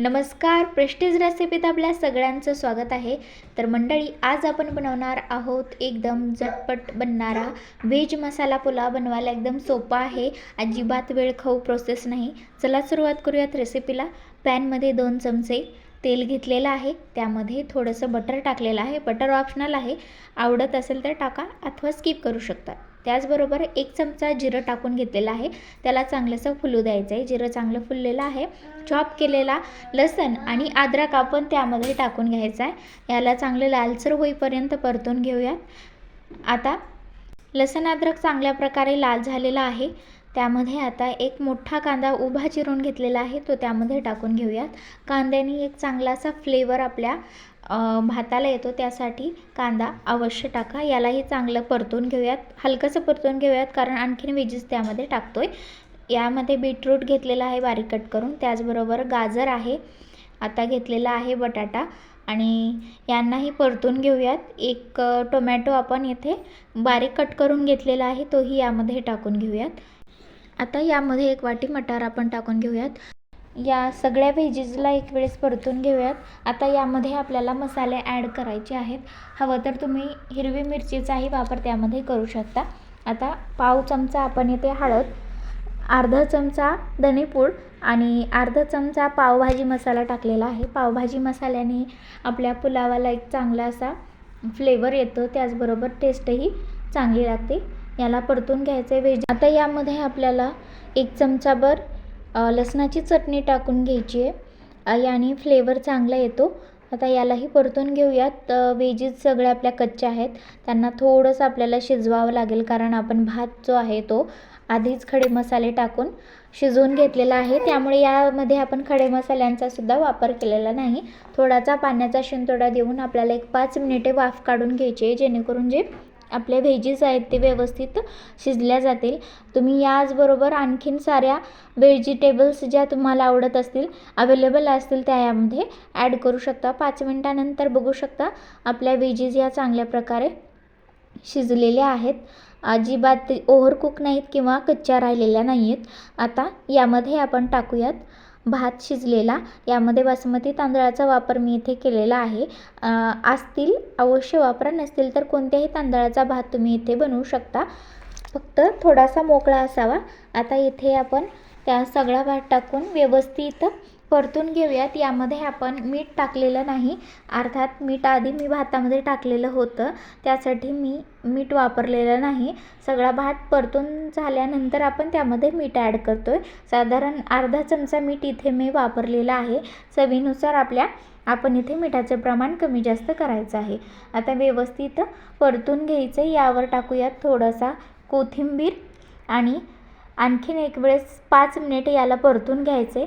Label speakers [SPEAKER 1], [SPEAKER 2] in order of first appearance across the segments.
[SPEAKER 1] नमस्कार प्रेस्टीज रेसिपीत आपल्या सगळ्यांचं स्वागत आहे. तर मंडळी आज आपण बनवणार आहोत एकदम झटपट बनणारा व्हेज मसाला पुलाव. बनवायला एकदम सोपा आहे. अजिबात वेळ खाऊ प्रोसेस नाही. चला सुरुवात करूयात रेसिपीला पॅनमध्ये दोन चमचे तेल घेतलेलं आहे. त्यामध्ये थोडंसं बटर टाकलेलं आहे. बटर ऑप्शनल आहे. आवडत असेल तर टाका अथवा स्किप करू शकता. त्याचबरोबर एक चमचा जिरं टाकून घेतलेला आहे. त्याला चांगलंसं फुलू द्यायचं आहे. जिरं चांगलं फुललेलं आहे. चॉप केलेला लसण आणि अद्रक आपण त्यामध्ये टाकून घ्यायचा आहे. याला चांगलं लालसर होईपर्यंत परतून घेऊयात. आता लसण अद्रक चांगल्या प्रकारे लाल झालेला आहे. त्यामध्ये आता एक मोठा कांदा उभा चिरून घेतलेला आहे तो त्यामध्ये टाकून घेऊयात. कांद्याने एक चांगलासा फ्लेवर आपल्या भाताला येतो त्यासाठी कांदा अवश्य टाका. यालाही चांगलं परतून घेऊयात. हलकंसं परतून घेऊयात कारण आणखीन वेजीस त्यामध्ये टाकतो आहे यामध्ये बीटरूट घेतलेला आहे बारीक कट करून. त्याचबरोबर गाजर आहे. आता घेतलेला आहे बटाटा. आणि यांनाही परतून घेऊयात. एक टोमॅटो आपण येथे बारीक कट करून घेतलेला आहे तोही यामध्ये टाकून घेऊयात. आता यामध्ये एक वाटी मटार आपण टाकून घेऊयात. या सगळ्या व्हेजीसला एक वेळेस परतून घेऊयात. आता यामध्ये आपल्याला मसाले ॲड करायचे आहेत. हवं तर तुम्ही हिरवी मिरचीचाही वापर त्यामध्ये करू शकता. आता पाव चमचा आपण इथे हळद अर्धा चमचा धनेपूड आणि अर्धा चमचा पावभाजी मसाला टाकलेला आहे. पावभाजी मसाल्याने आपल्या पुलावाला एक चांगला असा फ्लेवर येतो. त्याचबरोबर टेस्टही चांगली लागते. याला परतून घ्यायचं आहे व्हेज. आता यामध्ये आपल्याला एक चमचाभर लसणाची चटणी टाकून घ्यायची आहे याने फ्लेवर चांगला येतो. आता यालाही परतून घेऊयात. वेजीस सगळ्या आपल्या कच्च्या आहेत. त्यांना थोडंसं आपल्याला शिजवावं लागेल कारण आपण भात जो आहे तो आधीच खडे मसाले टाकून शिजवून घेतलेला आहे. त्यामुळे यामध्ये आपण खडे मसाल्यांचा सुद्धा वापर केलेला नाही. थोडासा पाण्याचा शिंतोडा देऊन आपल्याला एक पाच मिनिटे वाफ काढून घ्यायची आहे जेणेकरून जे आपल्या व्हेजीस आहेत ते व्यवस्थित शिजल्या जातील. तुम्ही याचबरोबर आणखीन साऱ्या व्हेजिटेबल्स ज्या तुम्हाला आवडत असतील अवेलेबल असतील त्या यामध्ये ॲड करू शकता. पाच मिनटानंतर बघू शकता आपल्या व्हेजीज या चांगल्या प्रकारे शिजलेल्या आहेत. अजिबात ओव्हरकुक नाहीत किंवा कच्च्या राहिलेल्या नाही आहेत आता यामध्ये आपण टाकूयात भात शिजलेला. यामध्ये बासमती तांदळाचा वापर मी इथे केलेला आहे. असतील अवश्य वापरा. नसतील तर कोणत्याही तांदळाचा भात तुम्ही इथे बनवू शकता. फक्त थोडासा मोकळा असावा. आता इथे आपण त्या सगळा भात टाकून व्यवस्थित परतून घेऊयात. यामध्ये आपण मीठ टाकलेलं नाही. अर्थात मीठ आधी मी भातामध्ये टाकलेलं होतं. त्यासाठी मी मीठ वापरलेलं नाही. सगळा भात परतून झाल्यानंतर आपण त्यामध्ये मीठ ॲड करतो आहे साधारण अर्धा चमचा मीठ इथे मी वापरलेला आहे. चवीनुसार आपल्या आपण इथे मिठाचे प्रमाण कमी जास्त करायचं आहे. आता व्यवस्थित परतून घ्यायचं यावर टाकूयात थोडासा कोथिंबीर आणि आणखीन एक वेळेस पाच मिनिट याला परतून घ्यायचे.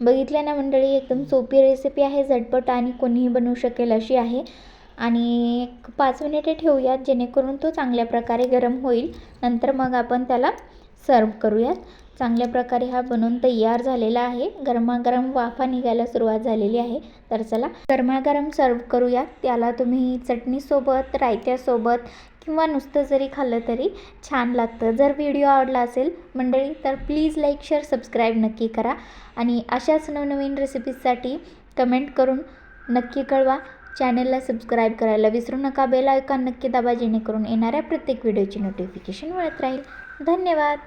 [SPEAKER 1] बघितल्या ना मंडळी एकदम सोपी रेसिपी आहे झटपट आणि कोणीही बनवू शकेल अशी आहे. आणि एक पाच मिनिटे ठेवूयात जेणेकरून तो चांगल्या प्रकारे गरम होईल. नंतर मग आपण त्याला सर्व करूयात. चांगल्या प्रकारे हा बनवून तयार झालेला आहे. गरमागरम वाफा निघायला सुरुवात झालेली आहे. तर चला गरमागरम सर्व करूयात. त्याला तुम्ही चटणीसोबत रायत्यासोबत किंवा नुसतं जरी खाल्लं तरी छान लागतं. जर व्हिडिओ आवडला असेल मंडळी तर प्लीज लाईक शेअर सबस्क्राईब नक्की करा. आणि अशाच नवनवीन रेसिपीजसाठी कमेंट करून नक्की कळवा. चॅनलला सबस्क्राईब करायला विसरू नका. बेल आयकॉन नक्की दाबा जेणेकरून येणाऱ्या प्रत्येक व्हिडिओची नोटिफिकेशन मिळत राहील. धन्यवाद!